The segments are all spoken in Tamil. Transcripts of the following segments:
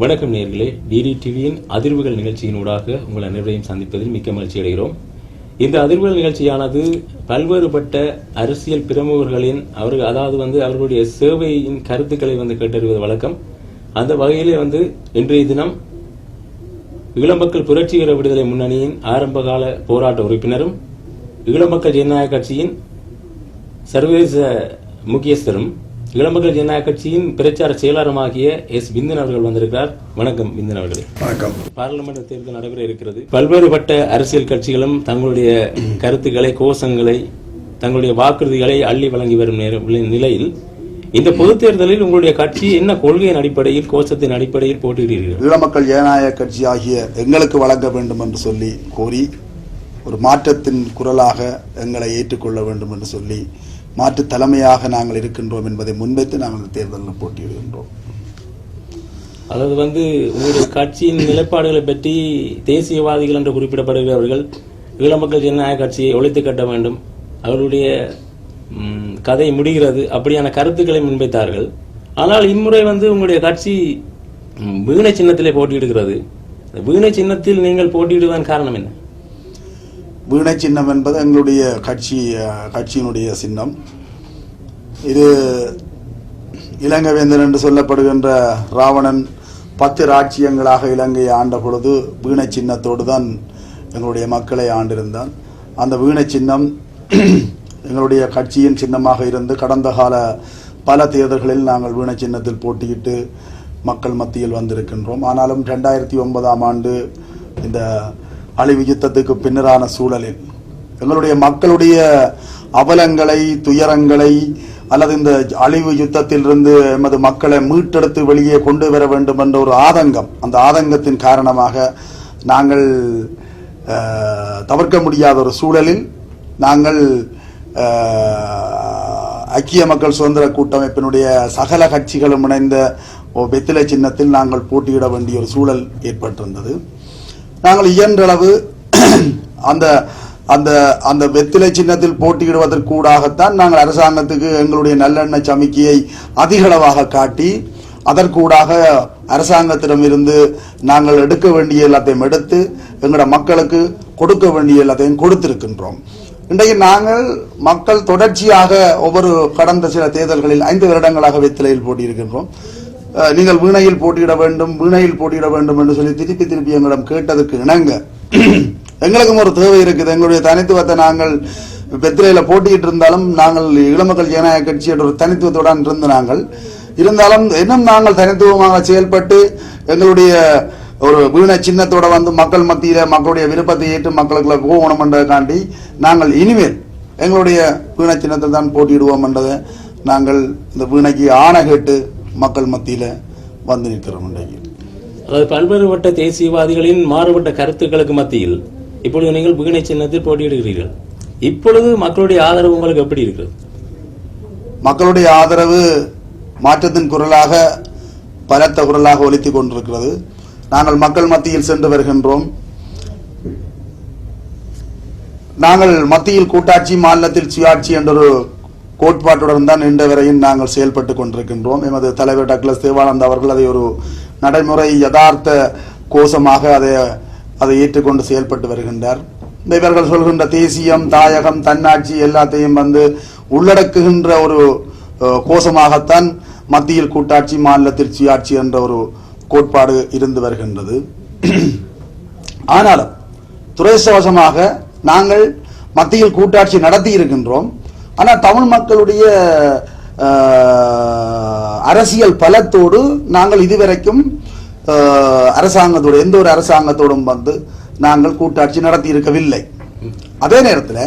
வணக்கம் நேர்களே. டிடி டிவியின் அதிர்வுகள் நிகழ்ச்சியினூடாக உங்கள் அனைவரையும் சந்திப்பதில் மிக்க மகிழ்ச்சி அடைகிறோம். இந்த அதிர்வுகள் நிகழ்ச்சியானது பல்வேறுபட்ட அரசியல் பிரமுகர்களின் அவர்கள் அதாவது வந்து அவர்களுடைய சேவையின் கருத்துக்களை வந்து கேட்டறிவது வழக்கம். அந்த வகையிலே வந்து இன்றைய தினம் ஈழமக்கள் புரட்சிகர விடுதலை முன்னணியின் ஆரம்பகால போராட்ட உறுப்பினரும் ஈழமக்கள் ஜனநாயக கட்சியின் சர்வதேச முக்கியஸ்தரும் ஈழமக்கள் ஜனநாயக கட்சியின் பிரச்சார செயலாளருமாகிய எஸ். பிந்தன் அவர்கள் வந்திருக்கிறார். வணக்கம் பிந்தன் அவர்களே. வணக்கம். பாராளுமன்ற தேர்தல் நடைபெற இருக்கிறது. பல்வேறுபட்ட அரசியல் கட்சிகளும் தங்களுடைய கருத்துக்களை கோஷங்களை தங்களுடைய வாக்குறுதிகளை அள்ளி வழங்கி வரும் நிலையில் இந்த பொதுத் தேர்தலில் உங்களுடைய கட்சி என்ன கொள்கையின் அடிப்படையில் கோஷத்தின் அடிப்படையில் போட்டியிடுகிறீர்கள்? ஈழமக்கள் ஜனநாயக கட்சி ஆகிய எங்களுக்கு வழங்க வேண்டும் என்று சொல்லி கோரி ஒரு மாற்றத்தின் குரலாக எங்களை ஏற்றுக்கொள்ள வேண்டும் என்று சொல்லி மாற்று தலைமையாக நாங்கள் இருக்கின்றோம் என்பதை முன்வைத்து நாங்கள் தேர்தலில் போட்டியிடுகின்றோம். அதாவது வந்து உங்களுடைய கட்சியின் நிலைப்பாடுகளை பற்றி தேசியவாதிகள் என்று குறிப்பிடப்படுகிறவர்கள் ஈழமக்கள் ஜனநாயக கட்சியை ஒழித்து கட்ட வேண்டும் அவர்களுடைய கதை முடிகிறது அப்படியான கருத்துக்களை முன்வைத்தார்கள். ஆனால் இம்முறை வந்து உங்களுடைய கட்சி வீணை சின்னத்திலே போட்டியிடுகிறது. வீணை சின்னத்தில் நீங்கள் போட்டியிடுவதன் காரணம் என்ன? வீணை சின்னம் என்பது எங்களுடைய கட்சி கட்சியினுடைய சின்னம். இது இலங்கை வேந்தன் என்று சொல்லப்படுகின்ற ராவணன் பத்து ராட்சியங்களாக இலங்கையை ஆண்ட பொழுது வீணை சின்னத்தோடு தான் எங்களுடைய மக்களை ஆண்டிருந்தான். அந்த வீணை சின்னம் எங்களுடைய கட்சியின் சின்னமாக இருந்து கடந்த கால பல தேர்தல்களில் நாங்கள் வீணை சின்னத்தில் போட்டியிட்டு மக்கள் மத்தியில் வந்திருக்கின்றோம். ஆனாலும் ரெண்டாயிரத்தி ஒன்பதாம் ஆண்டு இந்த அழிவு யுத்தத்துக்கு பின்னரான சூழலில் எங்களுடைய மக்களுடைய அவலங்களை துயரங்களை அல்லது இந்த அழிவு யுத்தத்திலிருந்து எமது மக்களை மீட்டெடுத்து வெளியே கொண்டு வர வேண்டும் என்ற ஒரு ஆதங்கம் அந்த ஆதங்கத்தின் காரணமாக நாங்கள் தவிர்க்க முடியாத ஒரு சூழலில் நாங்கள் ஐக்கிய மக்கள் சுதந்திர கூட்டமைப்பினுடைய சகல கட்சிகளும் இணைந்த வெத்திலை சின்னத்தில் நாங்கள் போட்டியிட வேண்டிய ஒரு சூழல் ஏற்பட்டிருந்தது. நாங்கள் இயன்றளவு அந்த அந்த அந்த வெத்திலை சின்னத்தில் போட்டியிடுவதற்கூடாகத்தான் நாங்கள் அரசாங்கத்துக்கு எங்களுடைய நல்லெண்ண சமிக்கையை அதிகளவாக காட்டி அதற்கூடாக அரசாங்கத்திடமிருந்து நாங்கள் எடுக்க வேண்டிய எல்லாத்தையும் எடுத்து எங்களோட மக்களுக்கு கொடுக்க வேண்டிய எல்லாத்தையும் கொடுத்திருக்கின்றோம். இன்றைக்கு நாங்கள் மக்கள் தொடர்ச்சியாக ஒவ்வொரு கடந்த சில தேர்தல்களில் ஐந்து வருடங்களாக வெத்திலையில் போட்டியிருக்கின்றோம். நீங்கள் வீணையில் போட்டியிட வேண்டும் வீணையில் போட்டியிட வேண்டும் என்று சொல்லி திருப்பி திருப்பி எங்களிடம் கேட்டதற்கு இணங்க. எங்களுக்கும் ஒரு தேவை இருக்குது. எங்களுடைய தனித்துவத்தை நாங்கள் வெத்திரையில போட்டிக்கிட்டு இருந்தாலும் நாங்கள் இளமக்கள் ஜனநாயக கட்சி என்ற ஒரு தனித்துவத்துடன் இருந்து நாங்கள். இருந்தாலும் இன்னும் நாங்கள் தனித்துவமாக செயல்பட்டு எங்களுடைய ஒரு வீண சின்னத்தோட வந்து மக்கள் மத்தியில மக்களுடைய விருப்பத்தை ஏற்று மக்களுக்குள்ள போகணும் என்றதுக்காண்டி நாங்கள் இனிமேல் எங்களுடைய வீண சின்னத்தை தான் போட்டியிடுவோம் என்றதை நாங்கள் இந்த வீணைக்கு ஆணை கேட்டு மக்கள் மத்தியில வந்து நிற்கிறோம் இன்றைக்கு. அதாவது பல்வேறுபட்ட தேசியவாதிகளின் மாறுபட்ட கருத்துக்களுக்கு மத்தியில் இப்பொழுது நீங்கள் வீணை சின்னத்தில் போட்டியிடுகிறீர்கள். இப்பொழுது மக்களுடைய ஆதரவு உங்களுக்கு எப்படி இருக்கிறது? மக்களுடைய ஆதரவு மாற்றத்தின் குரலாக பலத்த குரலாக ஒலித்துக் கொண்டிருக்கிறது. நாங்கள் மக்கள் மத்தியில் சென்று வருகின்றோம். நாங்கள் மத்தியில் கூட்டாட்சி மாநிலத்தில் சுயாட்சி என்ற ஒரு கோட்பாட்டுடன் தான் இன்று வரையும் நாங்கள் செயல்பட்டு கொண்டிருக்கின்றோம். எமது தலைவர் டக்ளஸ் தேவானந்த் அவர்கள் அதை ஒரு நடைமுறை யதார்த்த கோஷமாக அதை அதை ஏற்றுக்கொண்டு செயல்பட்டு வருகின்றார். இந்த இவர்கள் சொல்கின்ற தேசியம் தாயகம் தன்னாட்சி எல்லாத்தையும் வந்து உள்ளடக்குகின்ற ஒரு கோஷமாகத்தான் மத்தியில் கூட்டாட்சி மாநிலத்தில் சுயாட்சி என்ற ஒரு கோட்பாடு இருந்து வருகின்றது. ஆனாலும் துரேசவசமாக நாங்கள் மத்தியில் கூட்டாட்சி நடத்தி இருக்கின்றோம். ஆனால் தமிழ் மக்களுடைய அரசியல் பலத்தோடு நாங்கள் இதுவரைக்கும் அரசாங்கத்தோடு எந்த ஒரு அரசாங்கத்தோடும் வந்து நாங்கள் கூட்டாட்சி நடத்தி இருக்கவில்லை அதே நேரத்தில்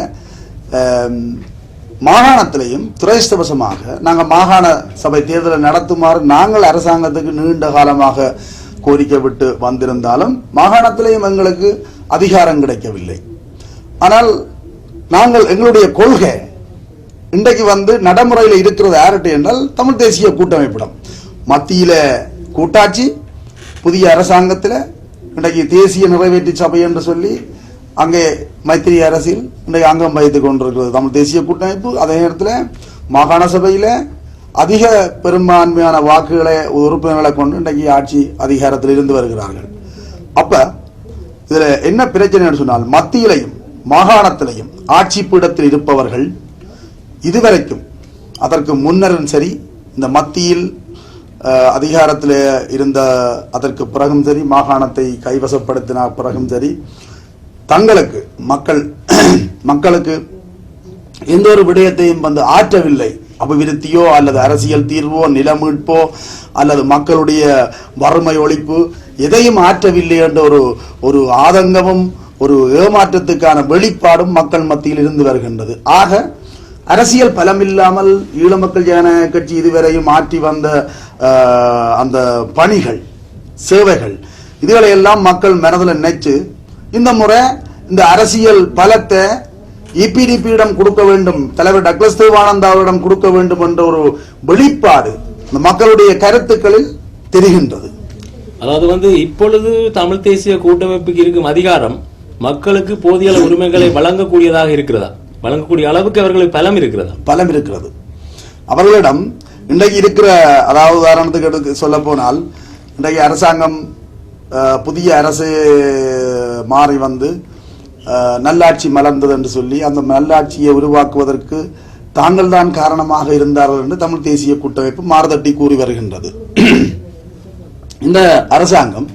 மாகாணத்திலையும் துரதிர்ஷ்டவசமாக நாங்கள் மாகாண சபை தேர்தலை நடத்துமாறு நாங்கள் அரசாங்கத்துக்கு நீண்ட காலமாக கோரிக்கை விட்டு வந்திருந்தாலும் மாகாணத்திலையும் எங்களுக்கு அதிகாரம் கிடைக்கவில்லை. ஆனால் நாங்கள் எங்களுடைய கொள்கை இன்றைக்கு வந்து நடைமுறையில் இருக்கிறது யார்கிட்ட என்றால் தமிழ் தேசிய கூட்டமைப்பிடம். மத்தியில் கூட்டாட்சி புதிய அரசாங்கத்தில் இன்றைக்கு தேசிய நிறைவேற்றி சபை என்று சொல்லி அங்கே மைத்திரி அரசில் இன்றைக்கு அங்கம் வகித்துக் கொண்டிருக்கிறது தமிழ் தேசிய கூட்டமைப்பு. அதே நேரத்தில் மாகாண சபையில் அதிக பெரும்பான்மையான வாக்குகளை உறுப்பினர்களை கொண்டு இன்றைக்கு ஆட்சி அதிகாரத்தில் இருந்து வருகிறார்கள். அப்போ இதில் என்ன பிரச்சனைன்னு சொன்னால் மத்தியிலையும் மாகாணத்திலையும் ஆட்சி பீடத்தில் இருப்பவர்கள் இதுவரைக்கும் அதற்கு முன்னரும் சரி இந்த மத்தியில் அதிகாரத்தில் இருந்த அதற்கு பிறகும் சரி மாகாணத்தை கைவசப்படுத்தின பிறகும் சரி தங்களுக்கு மக்கள் மக்களுக்கு எந்த ஒரு விடயத்தையும் வந்து ஆற்றவில்லை. அபிவிருத்தியோ அல்லது அரசியல் தீர்வோ நிலமீட்போ அல்லது மக்களுடைய வறுமை ஒழிப்பு எதையும் ஆற்றவில்லை என்ற ஒரு ஒரு ஆதங்கமும் ஒரு ஏமாற்றத்துக்கான வெளிப்பாடும் மக்கள் மத்தியில் இருந்து வருகின்றது. ஆக அரசியல் பலமில்லாமல் ஈழ மக்கள் ஜனநாயக கட்சி இதுவரையும் ஆற்றி வந்த அந்த பணிகள் சேவைகள் இதுகளை எல்லாம் மக்கள் மனதில் நினைச்சு இந்த முறை இந்த அரசியல் பலத்தை இபிடிபியிடம் கொடுக்க வேண்டும் தலைவர் டக்ளஸ் தேவானந்தாவிடம் கொடுக்க வேண்டும் என்ற ஒரு வெளிப்பாடு இந்த மக்களுடைய கருத்துக்களில் தெரிகின்றது. அதாவது வந்து இப்பொழுது தமிழ் தேசிய கூட்டமைப்புக்கு இருக்கும் அதிகாரம் மக்களுக்கு போதிய உரிமைகளை வழங்கக்கூடியதாக இருக்கிறதா? வழங்கக்கூடிய அளவுக்கு அவர்களுக்கு பலம் இருக்கிறதா? பலம் இருக்கிறது. அவர்களிடம் இன்றைக்கு இருக்கிற அதாவது உதாரணத்துக்கு எடுத்து சொல்ல போனால் இன்றைக்கு அரசாங்கம் புதிய அரசு மாறி வந்து நல்லாட்சி மலர்ந்தது என்று சொல்லி அந்த நல்லாட்சியை உருவாக்குவதற்கு தாங்கள் தான் காரணமாக இருந்தார்கள் என்று தமிழ் தேசிய கூட்டமைப்பு மாறுதட்டி கூறி வருகின்றது. இந்த அரசாங்கம்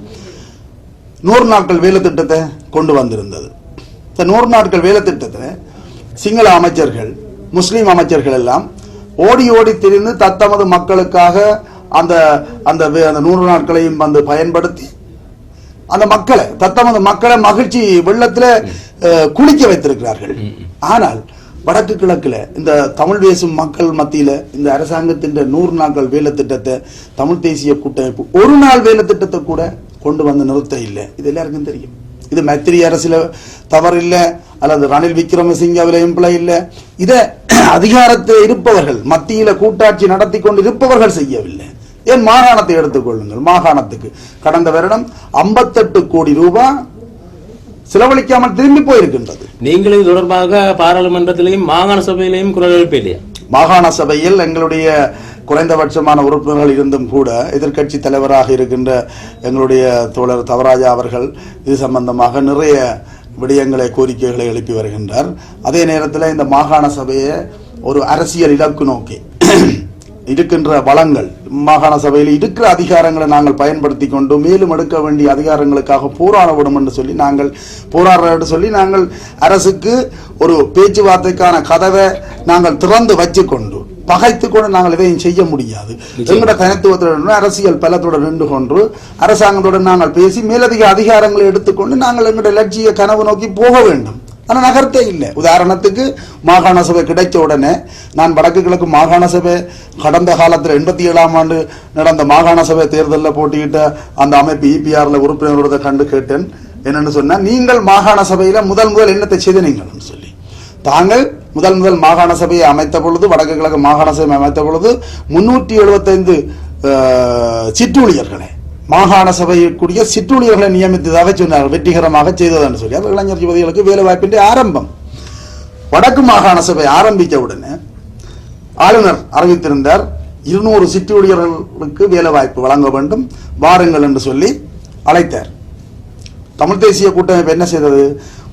நூறு நாட்கள் வேலை திட்டத்தை கொண்டு வந்திருந்தது. இந்த நூறு நாட்கள் வேலை திட்டத்தை சிங்கள அமைச்சர்கள் முஸ்லீம் அமைச்சர்கள் எல்லாம் ஓடி ஓடி திரிந்து தத்தமது மக்களுக்காக அந்த அந்த வே- அந்த நூறு நாட்களையும் வந்து பயன்படுத்தி அந்த மக்களை தத்தமது மக்களை மகிழ்ச்சி வெள்ளத்தில் குளிக்க வைத்திருக்கிறார்கள். ஆனால் வடக்கு கிழக்கில் இந்த தமிழ் பேசும் மக்கள் மத்தியில் இந்த அரசாங்கத்தின் நூறு நாட்கள் வேலை திட்டத்தை தமிழ் தேசிய கூட்டமைப்பு ஒரு நாள் வேலை திட்டத்தை கூட கொண்டு வந்து நிறுத்த இல்லை. இது எல்லாருக்கும் தெரியும். இது மைத்திரி அரசில் தவறு இல்லை அல்லது ரணில் விக்ரமசிங்கவிலையும் பிழை இல்லை. இதை அதிகாரத்தில் இருப்பவர்கள் மத்தியில கூட்டாட்சி நடத்தி கொண்டு இருப்பவர்கள் செய்யவில்லை. ஏன் மாகாணத்தை எடுத்துக்கொள்ளுங்கள் மாகாணத்துக்கு. கடந்த வருடம் 58 கோடி ரூபாய் செலவழிக்காமல் திரும்பி போயிருக்கின்றது. நீங்கள் இது தொடர்பாக பாராளுமன்றத்திலையும் மாகாண சபையிலையும் குரல் எழுப்பலையா மாகாண சபையில் எங்களுடைய குறைந்தபட்சமான உறுப்பினர்கள் இருந்தும் கூட எதிர்க்கட்சி தலைவராக இருக்கின்ற எங்களுடைய தோழர் தவராஜா அவர்கள் இது சம்பந்தமாக நிறைய விடயங்களை கோரிக்கைகளை எழுப்பி வருகின்றார். அதே நேரத்தில் இந்த மாகாண சபையை ஒரு அரசியல் இலக்கு நோக்கி இருக்கின்ற வளங்கள் மாகாண சபையில் இருக்கிற அதிகாரங்களை நாங்கள் பயன்படுத்தி கொண்டு மேலும் எடுக்க வேண்டிய அதிகாரங்களுக்காக போராட விடும் என்று சொல்லி நாங்கள் போராடுற என்று சொல்லி நாங்கள் அரசுக்கு ஒரு பேச்சுவார்த்தைக்கான கதவை நாங்கள் திறந்து வச்சுக்கொண்டு பகைத்து கொண்டு நாங்கள் எதையும் செய்ய முடியாது. எங்களோட தனித்துவத்துடன் அரசியல் பலத்துடன் நின்று கொண்டு அரசாங்கத்துடன் நாங்கள் பேசி மேலதிக அதிகாரங்களை எடுத்துக்கொண்டு நாங்கள் எங்களுடைய லட்சிய கனவு நோக்கி போக வேண்டும். ஆனால் நகர்த்தே இல்லை. உதாரணத்துக்கு மாகாண சபை கிடைச்ச உடனே நான் வடக்கு கிழக்கு மாகாண சபை கடந்த காலத்தில் எண்பத்தி ஏழாம் ஆண்டு நடந்த மாகாண சபை தேர்தலில் போட்டியிட்ட அந்த அமைப்பு இபிஆர்ல உறுப்பினர்களோட கண்டு கேட்டேன். என்னன்னு சொன்னா நீங்கள் மாகாண சபையில முதல் முதல் என்னத்தை செய்தனீங்கன்னு சொல்லி. தாங்கள் முதல் முதல் மாகாண சபையை அமைத்த பொழுது வடக்கு கிழக்கு மாகாண சபை அமைத்த பொழுது முன்னூற்றி எழுபத்தைந்து சிற்றூழியர்களை மாகாண சபைக்குரிய சிற்றூழியர்களை நியமித்ததாக சொன்னார்கள் வெற்றிகரமாக செய்ததுன்னு சொல்லி. அது இளைஞர் யுவதிகளுக்கு வேலை வாய்ப்பின்றி ஆரம்பம். வடக்கு மாகாண சபை ஆரம்பித்த உடனே ஆளுநர் அறிவித்திருந்தார் இருநூறு சிற்றூழியர்களுக்கு வேலை வாய்ப்பு வழங்க வேண்டும் வாருங்கள் என்று சொல்லி அழைத்தார். தமிழ் தேசிய கூட்டமைப்பு என்ன செய்தது?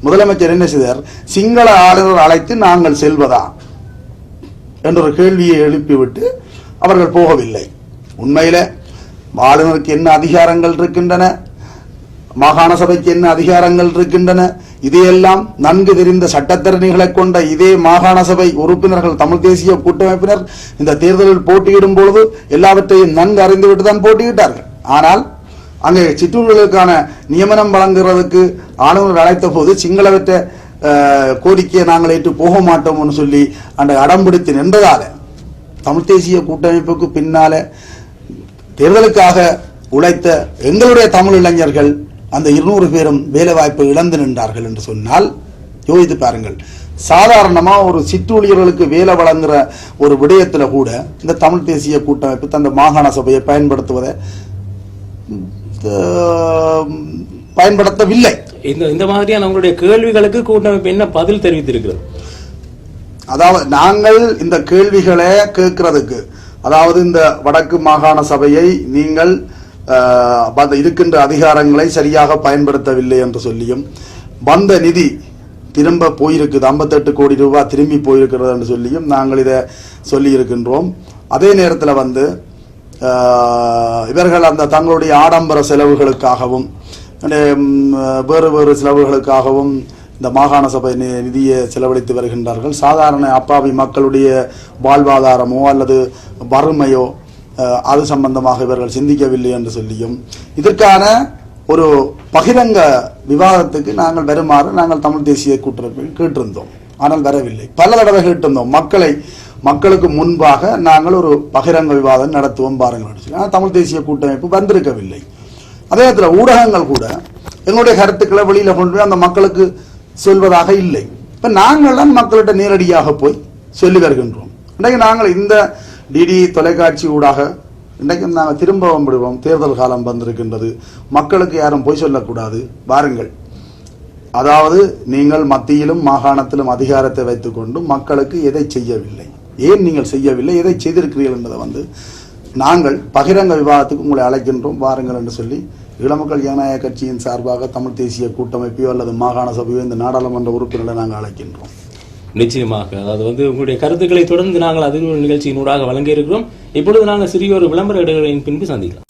முதலமைச்சர் என்ன செய்தார்? சிங்கள ஆளுநர் அழைத்து நாங்கள் செல்வதா? என்ற ஒரு கேள்வியை எழுப்பிவிட்டு அவர்கள் போகவில்லை. உண்மையில ஆளுநருக்கு என்ன அதிகாரங்கள் இருக்கின்றன? மாகாண சபைக்கு என்ன அதிகாரங்கள் இருக்கின்றன? இதையெல்லாம் நன்கு தெரிந்த சட்டத்தரணிகளை கொண்ட இதே மாகாண சபை உறுப்பினர்கள் தமிழ் தேசிய கூட்டமைப்பினர் இந்த தேர்தலில் போட்டியிடும் பொழுது எல்லாவற்றையும் நன்கு அறிந்துவிட்டு தான் போட்டியிட்டார்கள். ஆனால் அங்கே சிற்றூர்களுக்கான நியமனம் வழங்குறதுக்கு ஆளுநர் அழைத்த போது சிங்களவற்ற கோரிக்கையை நாங்கள் ஏற்று போக மாட்டோம்னு சொல்லி அந்த அடம்பிடித்து நின்றதால தமிழ் தேசிய கூட்டமைப்புக்கு பின்னால தேர்தலுக்காக உழைத்த எங்களுடைய தமிழ் இளைஞர்கள் அந்த இருநூறு பேரும் வேலை வாய்ப்பை இழந்து நின்றார்கள் என்று சொன்னால் யோசித்து பாருங்கள். சாதாரணமாக ஒரு சிற்றூழியர்களுக்கு வேலை வழங்குற ஒரு விடயத்தில் கூட இந்த தமிழ் தேசிய கூட்டமைப்பு தந்த மாகாண சபையை பயன்படுத்துவதை பயன்படுத்தவில்லை. இந்த இந்த மாதிரியான உங்களுடைய கேள்விகளுக்கு கூட்டமைப்பு என்ன பதில் தெரிவித்திருக்கிறது? அதாவது நாங்கள் இந்த கேள்விகளை கேட்கறதுக்கு அதாவது இந்த வடக்கு மாகாண சபையை நீங்கள் இருக்கின்ற அதிகாரங்களை சரியாக பயன்படுத்தவில்லை என்று சொல்லியும் வந்த நிதி திரும்ப போயிருக்குது 58 கோடி ரூபாய் திரும்பி போயிருக்கிறது என்று சொல்லியும் நாங்கள் இதை சொல்லி இருக்கின்றோம் அதே நேரத்தில் வந்து இவர்கள் அந்த தங்களுடைய ஆடம்பர செலவுகளுக்காகவும் வேறு வேறு செலவுகளுக்காகவும் இந்த மாகாண சபை நி- நிதியை செலவழித்து வருகின்றார்கள். சாதாரண அப்பாவி மக்களுடைய வாழ்வாதாரமோ அல்லது வறுமையோ அது சம்பந்தமாக இவர்கள் சிந்திக்கவில்லை என்று சொல்லியும் இதற்கான ஒரு பகிரங்க விவாதத்துக்கு நாங்கள் வருமாறு நாங்கள் தமிழ் தேசிய கூட்டமைப்பில் கேட்டிருந்தோம். ஆனால் வரவில்லை. பல தடவை கேட்டிருந்தோம். மக்களை மக்களுக்கு முன்பாக நாங்கள் ஒரு பகிரங்க விவாதம் நடத்துவோம் பாருங்கள் சொல்லி. ஆனால் தமிழ் தேசிய கூட்டமைப்பு வந்திருக்கவில்லை. அதே நேரத்தில் ஊடகங்கள் கூட எங்களுடைய கருத்துக்களை வெளியில் கொண்டு போய் அந்த மக்களுக்கு சொல்வதாக இல்லை. இப்போ நாங்கள் தான் மக்கள்கிட்ட நேரடியாக போய் சொல்லி வருகின்றோம். இன்றைக்கு நாங்கள் இந்த டிடி தொலைக்காட்சி ஊடாக இன்றைக்கும் நாங்கள் திரும்பவும் விடுவோம். தேர்தல் காலம் வந்திருக்கின்றது. மக்களுக்கு யாரும் போய் சொல்லக்கூடாது. வாருங்கள். அதாவது நீங்கள் மத்தியிலும் மாகாணத்திலும் அதிகாரத்தை வைத்துக்கொண்டு மக்களுக்கு எதை செய்யவில்லை? ஏன் நீங்கள் செய்யவில்லை? எதை செய்திருக்கிறீர்கள் என்பதை வந்து நாங்கள் பகிரங்க விவாதத்துக்கு உங்களை அழைக்கின்றோம். வாருங்கள் என்று சொல்லி இளமக்கள் ஜனநாயக கட்சியின் சார்பாக தமிழ் தேசிய கூட்டமைப்பையோ அல்லது மாகாண சபையோ இந்த நாடாளுமன்ற உறுப்பினர்களை நாங்கள் அழைக்கின்றோம். நிச்சயமாக. அதாவது வந்து உங்களுடைய கருத்துக்களை தொடர்ந்து நாங்கள் அதிர்வு நிகழ்ச்சியினூடாக வழங்க இருக்கிறோம். இப்பொழுது நாங்கள் சிறிய ஒரு விளம்பர இடைவெளியின் பின்பு சந்திக்கலாம்.